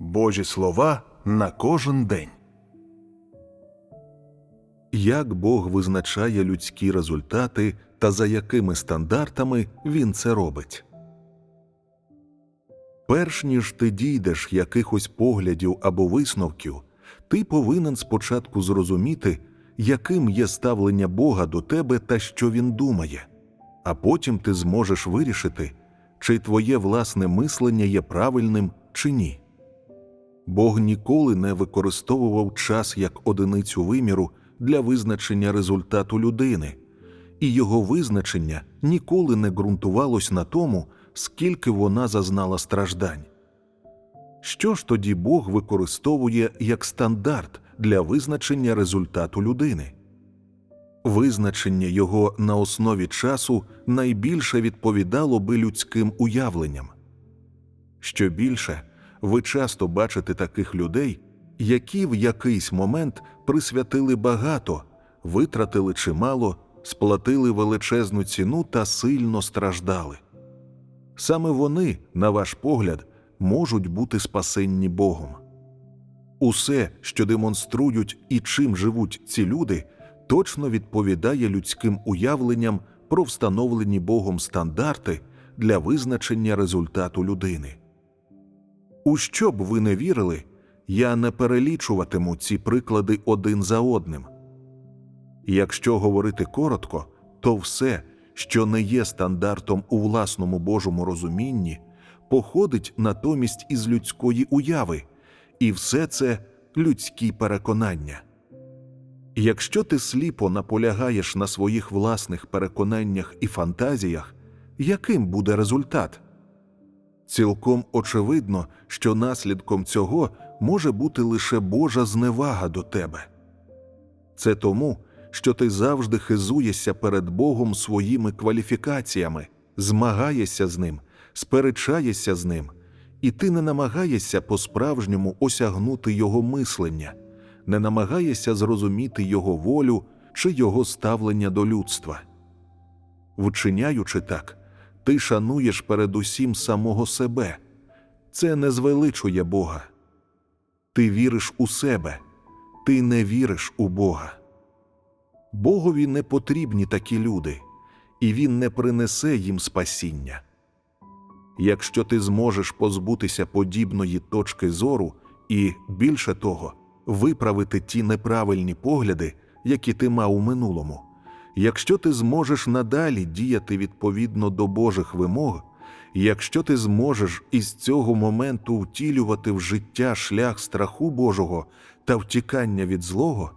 Божі слова на кожен день. Як Бог визначає людські результати та за якими стандартами Він це робить? Перш ніж ти дійдеш якихось поглядів або висновків, ти повинен спочатку зрозуміти, яким є ставлення Бога до тебе та що Він думає, а потім ти зможеш вирішити, чи твоє власне мислення є правильним чи ні. Бог ніколи не використовував час як одиницю виміру для визначення результату людини, і його визначення ніколи не ґрунтувалось на тому, скільки вона зазнала страждань. Що ж тоді Бог використовує як стандарт для визначення результату людини? Визначення його на основі часу найбільше відповідало би людським уявленням. Що більше, ви часто бачите таких людей, які в якийсь момент присвятили багато, витратили чимало, сплатили величезну ціну та сильно страждали. Саме вони, на ваш погляд, можуть бути спасенні Богом. Усе, що демонструють і чим живуть ці люди, точно відповідає людським уявленням про встановлені Богом стандарти для визначення результату людини. У що б ви не вірили, я не перелічуватиму ці приклади один за одним. Якщо говорити коротко, то все, що не є стандартом у власному Божому розумінні, походить натомість із людської уяви, і все це людські переконання. Якщо ти сліпо наполягаєш на своїх власних переконаннях і фантазіях, яким буде результат? Цілком очевидно, що наслідком цього може бути лише Божа зневага до тебе. Це тому, що ти завжди хизуєшся перед Богом своїми кваліфікаціями, змагаєшся з ним, сперечаєшся з ним, і ти не намагаєшся по-справжньому осягнути Його мислення, не намагаєшся зрозуміти Його волю чи Його ставлення до людства. Вчиняючи так, ти шануєш передусім самого себе. Це не звеличує Бога. Ти віриш у себе, ти не віриш у Бога. Богові не потрібні такі люди, і Він не принесе їм спасіння. Якщо ти зможеш позбутися подібної точки зору і, більше того, виправити ті неправильні погляди, які ти мав у минулому, якщо ти зможеш надалі діяти відповідно до Божих вимог, якщо ти зможеш із цього моменту втілювати в життя шлях страху Божого та втікання від злого,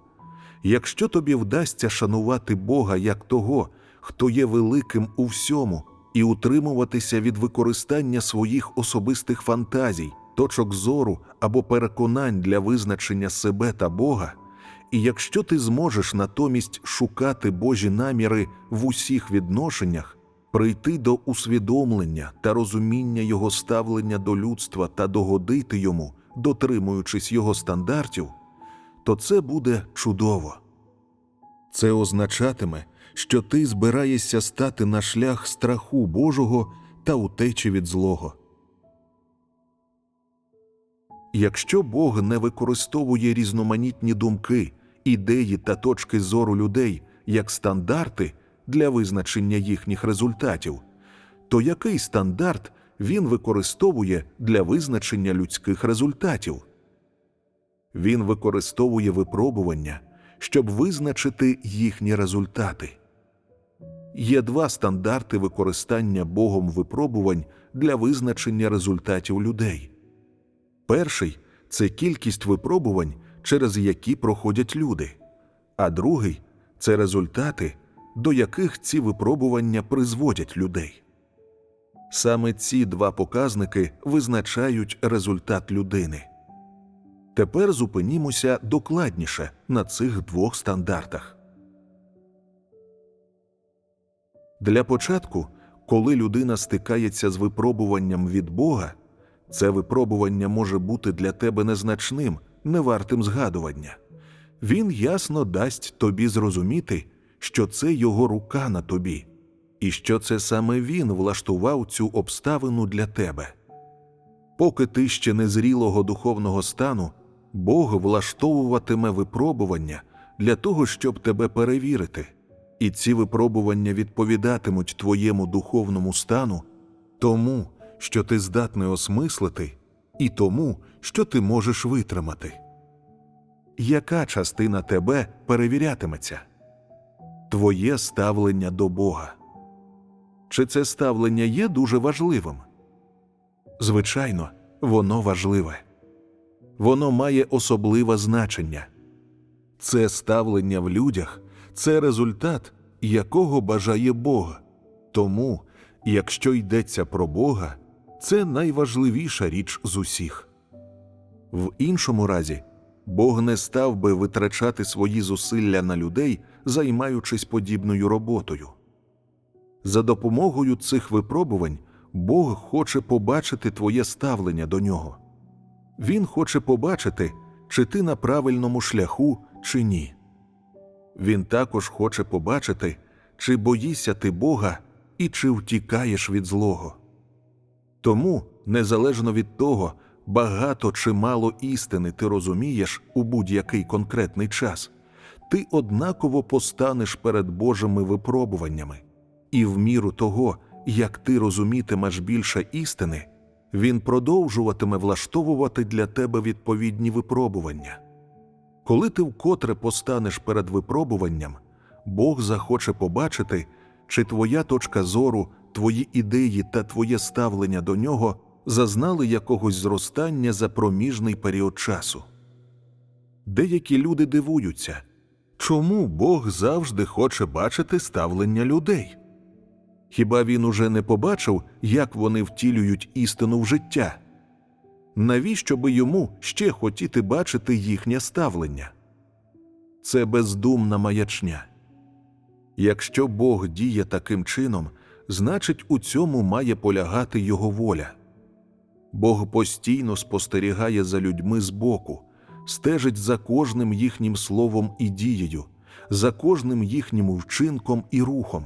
якщо тобі вдасться шанувати Бога як того, хто є великим у всьому, і утримуватися від використання своїх особистих фантазій, точок зору або переконань для визначення себе та Бога, і якщо ти зможеш натомість шукати Божі наміри в усіх відношеннях, прийти до усвідомлення та розуміння Його ставлення до людства та догодити йому, дотримуючись його стандартів, то це буде чудово. Це означатиме, що ти збираєшся стати на шлях страху Божого та утечі від злого. Якщо Бог не використовує різноманітні думки, ідеї та точки зору людей як стандарти для визначення їхніх результатів, то який стандарт він використовує для визначення людських результатів? Він використовує випробування, щоб визначити їхні результати. Є два стандарти використання Богом випробувань для визначення результатів людей. Перший це кількість випробувань, через які проходять люди, а другий це результати, до яких ці випробування призводять людей. Саме ці два показники визначають результат людини. Тепер зупинімося докладніше на цих двох стандартах. Для початку, коли людина стикається з випробуванням від Бога, це випробування може бути для тебе незначним, не вартим згадування. Він ясно дасть тобі зрозуміти, що це його рука на тобі, і що це саме він влаштував цю обставину для тебе. Поки ти ще не зрілого духовного стану, Бог влаштовуватиме випробування для того, щоб тебе перевірити, і ці випробування відповідатимуть твоєму духовному стану, тому, що ти здатний осмислити, і тому, що ти можеш витримати. Яка частина тебе перевірятиметься? Твоє ставлення до Бога. Чи це ставлення є дуже важливим? Звичайно, воно важливе. Воно має особливе значення. Це ставлення в людях це результат, якого бажає Бог. Тому, якщо йдеться про Бога, це найважливіша річ з усіх. В іншому разі, Бог не став би витрачати свої зусилля на людей, займаючись подібною роботою. За допомогою цих випробувань Бог хоче побачити твоє ставлення до нього. Він хоче побачити, чи ти на правильному шляху, чи ні. Він також хоче побачити, чи боїшся ти Бога і чи втікаєш від злого. Тому, незалежно від того, багато чи мало істини ти розумієш у будь-який конкретний час, ти однаково постанеш перед Божими випробуваннями, і в міру того, як ти розумітимеш більше істини, він продовжуватиме влаштовувати для тебе відповідні випробування. Коли ти вкотре постанеш перед випробуванням, Бог захоче побачити, чи твоя точка зору, твої ідеї та твоє ставлення до нього зазнали якогось зростання за проміжний період часу. Деякі люди дивуються, чому Бог завжди хоче бачити ставлення людей. Хіба він уже не побачив, як вони втілюють істину в життя? Навіщо би йому ще хотіти бачити їхнє ставлення? Це бездумна маячня. Якщо Бог діє таким чином, значить у цьому має полягати його воля. Бог постійно спостерігає за людьми збоку, стежить за кожним їхнім словом і дією, за кожним їхнім вчинком і рухом.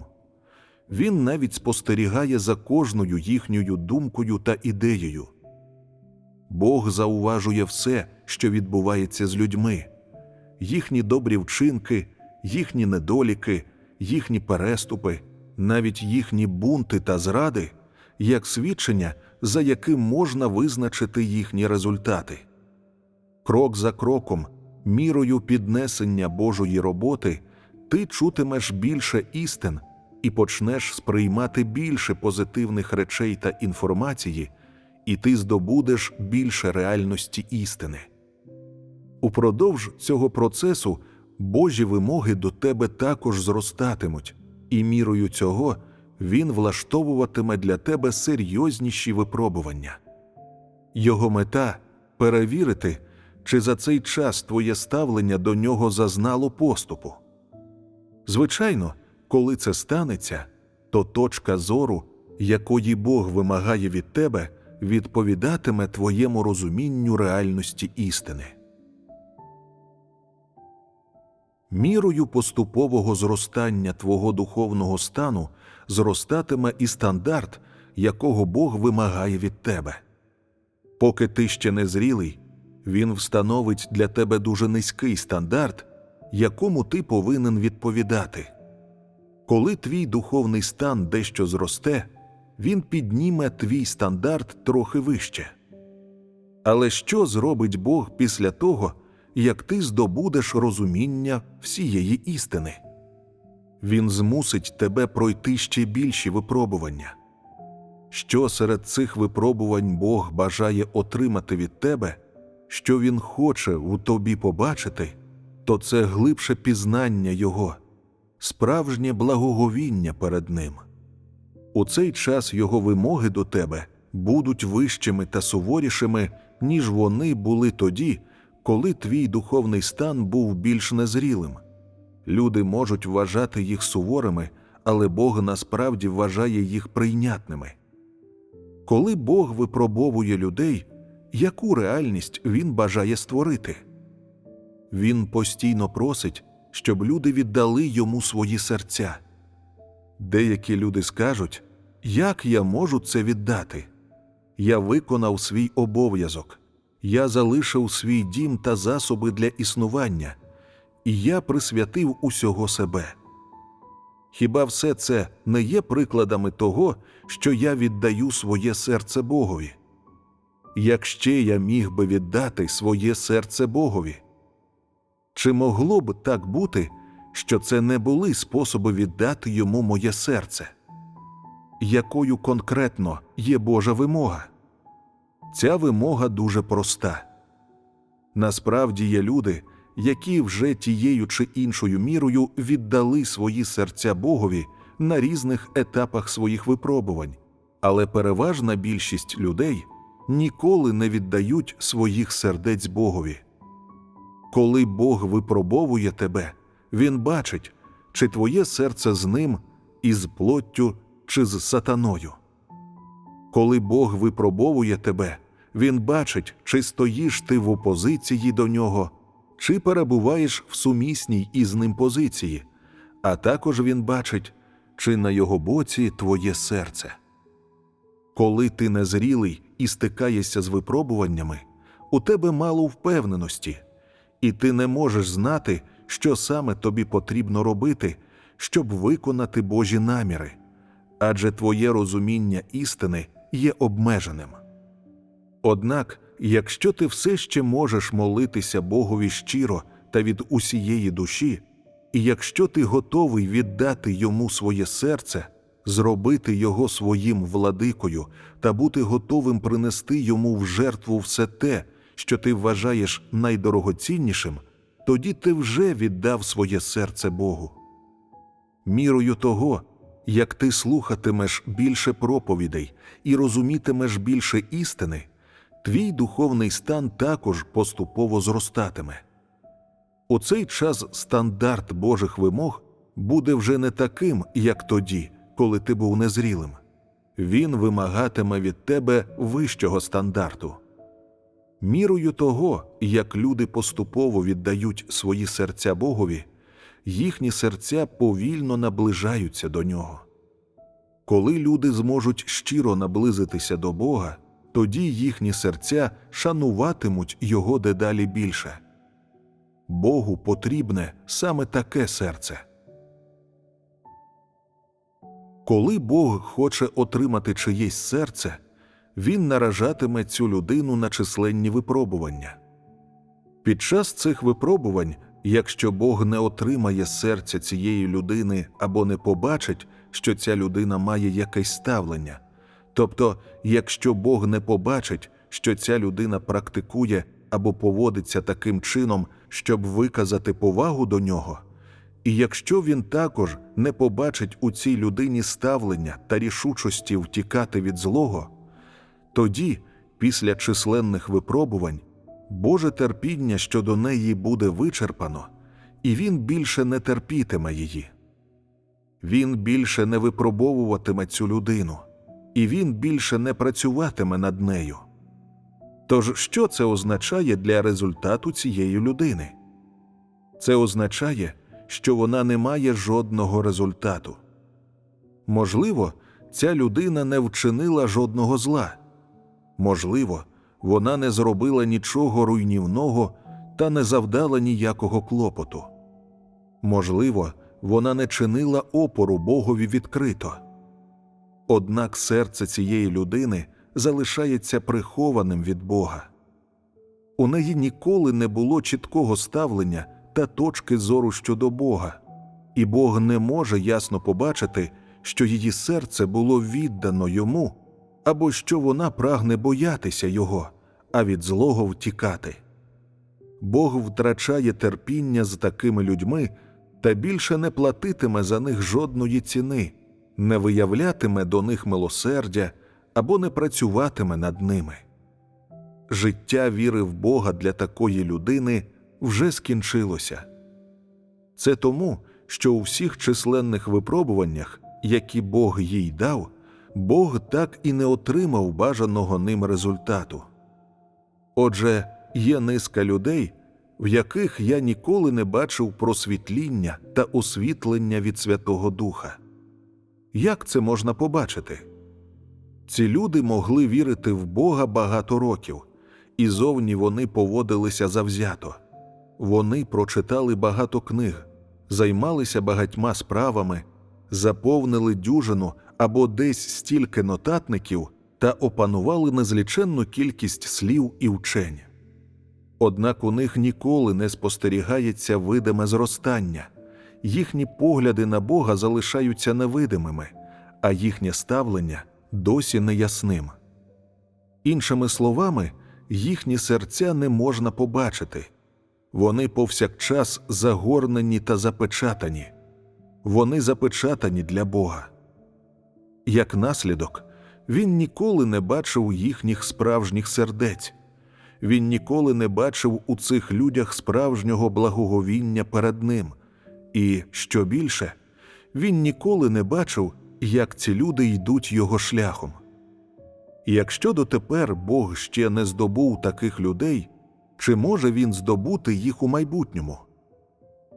Він навіть спостерігає за кожною їхньою думкою та ідеєю. Бог зауважує все, що відбувається з людьми, їхні добрі вчинки, їхні недоліки, їхні переступи, навіть їхні бунти та зради, як свідчення, за яким можна визначити їхні результати. Крок за кроком, мірою піднесення Божої роботи, ти чутимеш більше істин і почнеш сприймати більше позитивних речей та інформації, і ти здобудеш більше реальності істини. Упродовж цього процесу Божі вимоги до тебе також зростатимуть, і мірою цього він влаштовуватиме для тебе серйозніші випробування. Його мета перевірити, чи за цей час твоє ставлення до нього зазнало поступу. Звичайно, коли це станеться, то точка зору, якої Бог вимагає від тебе, відповідатиме твоєму розумінню реальності істини. Мірою поступового зростання твого духовного стану зростатиме і стандарт, якого Бог вимагає від тебе. Поки ти ще не зрілий, Він встановить для тебе дуже низький стандарт, якому ти повинен відповідати. Коли твій духовний стан дещо зросте, він підніме твій стандарт трохи вище. Але що зробить Бог після того, як ти здобудеш розуміння всієї істини? Він змусить тебе пройти ще більші випробування. Що серед цих випробувань Бог бажає отримати від тебе, що Він хоче у тобі побачити, то це глибше пізнання Його, справжнє благоговіння перед Ним. У цей час Його вимоги до тебе будуть вищими та суворішими, ніж вони були тоді, коли твій духовний стан був більш незрілим. Люди можуть вважати їх суворими, але Бог насправді вважає їх прийнятними. Коли Бог випробовує людей, яку реальність Він бажає створити? Він постійно просить, щоб люди віддали йому свої серця. Деякі люди скажуть, як я можу це віддати? Я виконав свій обов'язок, я залишив свій дім та засоби для існування, і я присвятив усього себе. Хіба все це не є прикладами того, що я віддаю своє серце Богові? Як ще я міг би віддати своє серце Богові? Чи могло б так бути, що це не були способи віддати йому моє серце? Якою конкретно є Божа вимога? Ця вимога дуже проста. Насправді є люди, які вже тією чи іншою мірою віддали свої серця Богові на різних етапах своїх випробувань, але переважна більшість людей ніколи не віддають своїх сердець Богові. Коли Бог випробовує тебе, Він бачить, чи твоє серце з ним, із плоттю, чи з сатаною. Коли Бог випробовує тебе, Він бачить, чи стоїш ти в опозиції до нього, чи перебуваєш в сумісній із ним позиції, а також Він бачить, чи на його боці твоє серце. Коли ти незрілий і стикаєшся з випробуваннями, у тебе мало впевненості, і ти не можеш знати, що саме тобі потрібно робити, щоб виконати Божі наміри, адже твоє розуміння істини є обмеженим. Однак, якщо ти все ще можеш молитися Богові щиро та від усієї душі, і якщо ти готовий віддати йому своє серце, зробити його своїм владикою та бути готовим принести йому в жертву все те, що ти вважаєш найдорогоціннішим, тоді ти вже віддав своє серце Богу. Мірою того, як ти слухатимеш більше проповідей і розумітимеш більше істини, твій духовний стан також поступово зростатиме. У цей час стандарт Божих вимог буде вже не таким, як тоді, коли ти був незрілим. Він вимагатиме від тебе вищого стандарту. Мірою того, як люди поступово віддають свої серця Богові, їхні серця повільно наближаються до нього. Коли люди зможуть щиро наблизитися до Бога, тоді їхні серця шануватимуть Його дедалі більше. Богу потрібне саме таке серце. Коли Бог хоче отримати чиєсь серце, він наражатиме цю людину на численні випробування. Під час цих випробувань, якщо Бог не отримає серця цієї людини або не побачить, що ця людина має якесь ставлення, тобто, якщо Бог не побачить, що ця людина практикує або поводиться таким чином, щоб виказати повагу до нього, і якщо він також не побачить у цій людині ставлення та рішучості втікати від злого, тоді, після численних випробувань, Боже терпіння щодо неї буде вичерпано, і він більше не терпітиме її. Він більше не випробовуватиме цю людину, і він більше не працюватиме над нею. Тож, що це означає для результату цієї людини? Це означає, що вона не має жодного результату. Можливо, ця людина не вчинила жодного зла. Можливо, вона не зробила нічого руйнівного та не завдала ніякого клопоту. Можливо, вона не чинила опору Богові відкрито. Однак серце цієї людини залишається прихованим від Бога. У неї ніколи не було чіткого ставлення та точки зору щодо Бога, і Бог не може ясно побачити, що її серце було віддано йому або що вона прагне боятися його, а від злого втікати. Бог втрачає терпіння з такими людьми та більше не платитиме за них жодної ціни, не виявлятиме до них милосердя або не працюватиме над ними. Життя віри в Бога для такої людини вже скінчилося. Це тому, що у всіх численних випробуваннях, які Бог їй дав, Бог так і не отримав бажаного ним результату. Отже, є низка людей, в яких я ніколи не бачив просвітління та освітлення від Святого Духа. Як це можна побачити? Ці люди могли вірити в Бога багато років, і зовні вони поводилися завзято. Вони прочитали багато книг, займалися багатьма справами, заповнили дюжину або десь стільки нотатників та опанували незліченну кількість слів і вчень. Однак у них ніколи не спостерігається видиме зростання, їхні погляди на Бога залишаються невидимими, а їхнє ставлення досі неясним. Іншими словами, їхні серця не можна побачити, вони повсякчас загорнені та запечатані, вони запечатані для Бога. Як наслідок, він ніколи не бачив їхніх справжніх сердець, він ніколи не бачив у цих людях справжнього благоговіння перед ним, і, що більше, він ніколи не бачив, як ці люди йдуть його шляхом. Якщо дотепер Бог ще не здобув таких людей, чи може він здобути їх у майбутньому?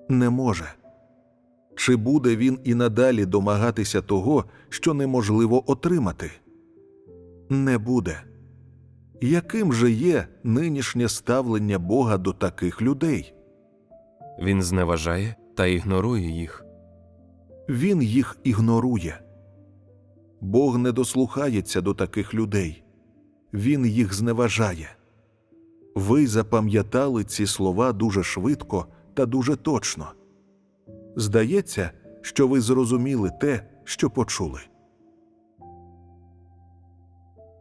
Не може. Чи буде він і надалі домагатися того, що неможливо отримати? Не буде. Яким же є нинішнє ставлення Бога до таких людей? Він зневажає та ігнорує їх. Він їх ігнорує. Бог не дослухається до таких людей, Він їх зневажає. Ви запам'ятали ці слова дуже швидко та дуже точно. Здається, що ви зрозуміли те, що почули.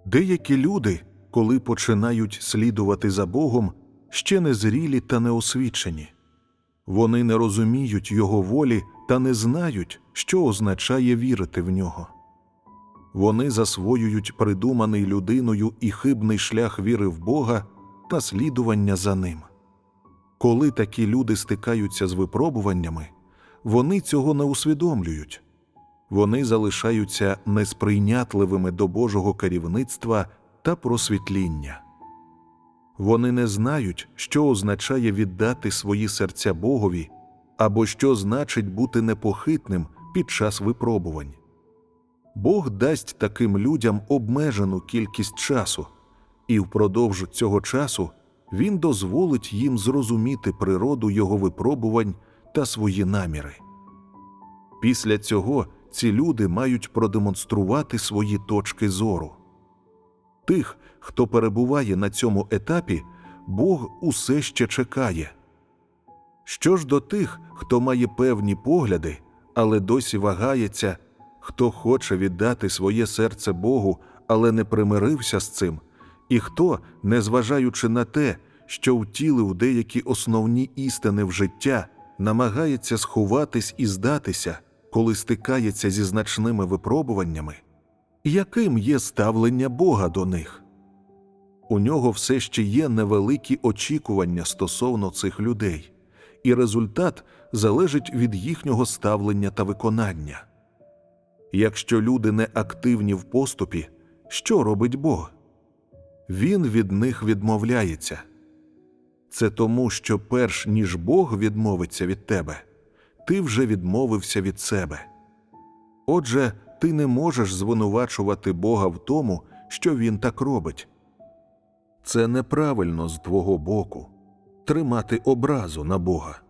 Деякі люди, коли починають слідувати за Богом, ще не зрілі та неосвічені. Вони не розуміють Його волі та не знають, що означає вірити в нього. Вони засвоюють придуманий людиною і хибний шлях віри в Бога та слідування за ним. Коли такі люди стикаються з випробуваннями, вони цього не усвідомлюють. Вони залишаються несприйнятливими до Божого керівництва та просвітління. Вони не знають, що означає віддати свої серця Богові або що значить бути непохитним під час випробувань. Бог дасть таким людям обмежену кількість часу, і впродовж цього часу Він дозволить їм зрозуміти природу його випробувань та свої наміри. Після цього ці люди мають продемонструвати свої точки зору. Тих, хто перебуває на цьому етапі, Бог усе ще чекає. Що ж до тих, хто має певні погляди, але досі вагається, хто хоче віддати своє серце Богу, але не примирився з цим, і хто, незважаючи на те, що втілив деякі основні істини в життя, намагається сховатись і здатися, коли стикається зі значними випробуваннями, яким є ставлення Бога до них? У нього все ще є невеликі очікування стосовно цих людей, і результат залежить від їхнього ставлення та виконання. Якщо люди не активні в поступі, що робить Бог? Він від них відмовляється. Це тому, що перш ніж Бог відмовиться від тебе, ти вже відмовився від себе. Отже, ти не можеш звинувачувати Бога в тому, що Він так робить. Це неправильно з твого боку тримати образу на Бога.